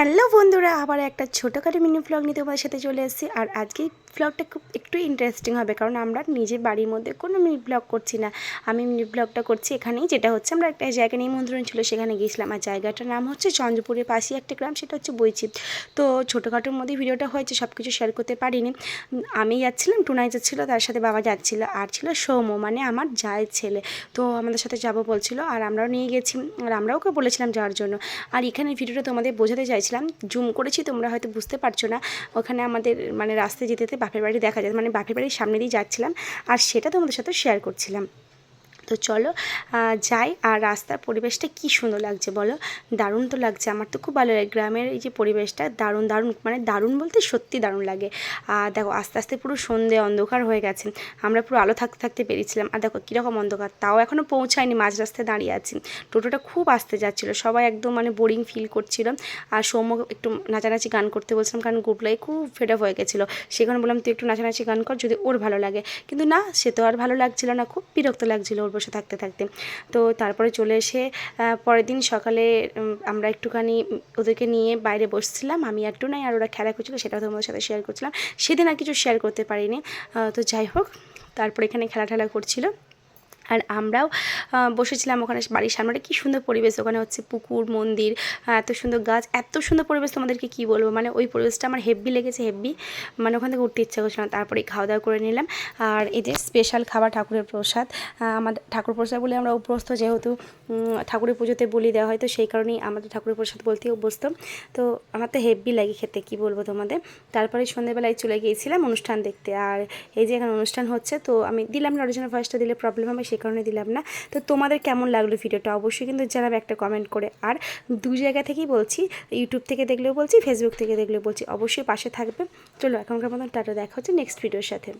Hello বন্ধুরা, আবার একটা ছোটোখাটো মিনি ব্লগ নিয়ে তোমাদের সাথে চলে এসেছি। আর আজকে ব্লগটা খুব একটু ইন্টারেস্টিং হবে, কারণ আমরা নিজের বাড়ির মধ্যে কোনো মিনি ব্লগ করছি না। আমি মিনি ব্লগটা করছি এখানেই, যেটা হচ্ছে আমরা একটা জায়গা নিমন্ত্রণ ছিল, সেখানে গিয়েছিলাম। আর জায়গাটার নাম হচ্ছে চন্দ্রপুরের পাশেই একটা গ্রাম, সেটা হচ্ছে বৈচিত তো ছোটোখাটোর মধ্যে ভিডিওটা হয়েছে সব কিছু শেয়ার করতে পারিনি। আমি যাচ্ছিলাম, টুনাই যাচ্ছিল, তার সাথে বাবা যাচ্ছিল, আর ছিল সৌম্য মানে আমার জায়ের ছেলে। তো আমাদের সাথে যাব বলছিল, আর আমরাও নিয়ে গেছি, আর আমরাও ওকে বলেছিলাম যাওয়ার জন্য। আর এখানে ভিডিওটা তোমাদের বোঝাতে চাইছিলাম জুম করেছি, তোমরা হয়তো বুঝতে পারছ না। ওখানে আমাদের মানে রাস্তায় যেতে যেতে বাপের বাড়ি দেখা যায় মানে বাপের বাড়ির সামনে দিয়ে যাচ্ছিলাম। আর সেটা তোমাদের সাথে শেয়ার করছিলাম। তো চলো যাই। আর রাস্তার পরিবেশটা কি সুন্দর লাগছে বলো? দারুণ তো লাগছে। আমার তো খুব ভালো লাগে। গ্রামের এই যে পরিবেশটা দারুণ দারুণ। মানে দারুণ বলতে সত্যি দারুণ লাগে। আর দেখো, আস্তে আস্তে পুরো সন্ধে অন্ধকার হয়ে গেছে। আমরা পুরো আলো থাকতে থাকতে পেরেছিলাম আর দেখো, কীরকম অন্ধকার। তাও এখনও পৌঁছায়নি মাঝ রাস্তায় দাঁড়িয়ে আছি। টোটোটা খুব আসতে যাচ্ছিল। সবাই একদম মানে বোরিং ফিল করছিল। আর সৌম্য একটু নাচানাচি গান করতে বলছিলাম কারণ গ্রুপলাই খুব ফেড হয়ে গেছিল। সেখানে বললাম, তুই একটু নাচানাচি গান কর, যদি ওর ভালো লাগে। কিন্তু না, সে তো আর ভালো লাগছিল না। খুব বিরক্ত লাগছিল ওর বসে থাকতে থাকতে। তো তারপরে চলে এসে পরের দিন সকালে আমরা একটুখানি ওদেরকে নিয়ে বাইরে বসছিলাম। আমি একটু নাই আর ওরা খেলা করছিল, সেটা তোমাদের সাথে শেয়ার করছিলাম। সেদিন আর কিছু শেয়ার করতে পারিনি। তো যাই হোক, তারপর এখানে খেলা ঠেলা করছিল। আর আমরাও বসেছিলাম ওখানে বাড়ির সামনে। কি সুন্দর পরিবেশ, ওখানে হচ্ছে পুকুর, মন্দির এত সুন্দর গাছ, এত সুন্দর পরিবেশ তোমাদেরকে কি বলব? মানে ওই পরিবেশটা আমার হেভি লেগেছে হেভি মানে ওখান থেকে উঠতে ইচ্ছা করছিল না। তারপরে খাওয়া দাওয়া করে নিলাম। আর এই যে স্পেশাল খাবার ঠাকুরের প্রসাদ আমাদের ঠাকুর প্রসাদ বলে আমরা অভ্যস্ত যেহেতু ঠাকুরের পুজোতে বলি দেওয়া হয়, তো সেই কারণেই আমাদের ঠাকুরের প্রসাদ বলতেই অভ্যস্ত। তো আমার তো হেভি লাগে খেতে, কি বলব তোমাদের? তারপরে সন্ধ্যেবেলায় চলে গিয়েছিলাম অনুষ্ঠান দেখতে। আর এই যে এখানে অনুষ্ঠান হচ্ছে, তো আমি দিলাম না অরিজিনাল ভয়েসটা দিলে প্রবলেম হবে, সেই কারণে দিলাম না। তো তোমাদের কেমন লাগল ভিডিওটা অবশ্যই কিন্তু জানাবে একটা কমেন্ট করে। আর দু জায়গা থেকেই বলছি ইউটিউব থেকে দেখলেও বলছি ফেসবুক থেকে দেখলেও বলছি, অবশ্যই পাশে থাকবে। চলো এখনকার মতন টাটা, দেখা হচ্ছে নেক্সট ভিডিওর সাথে।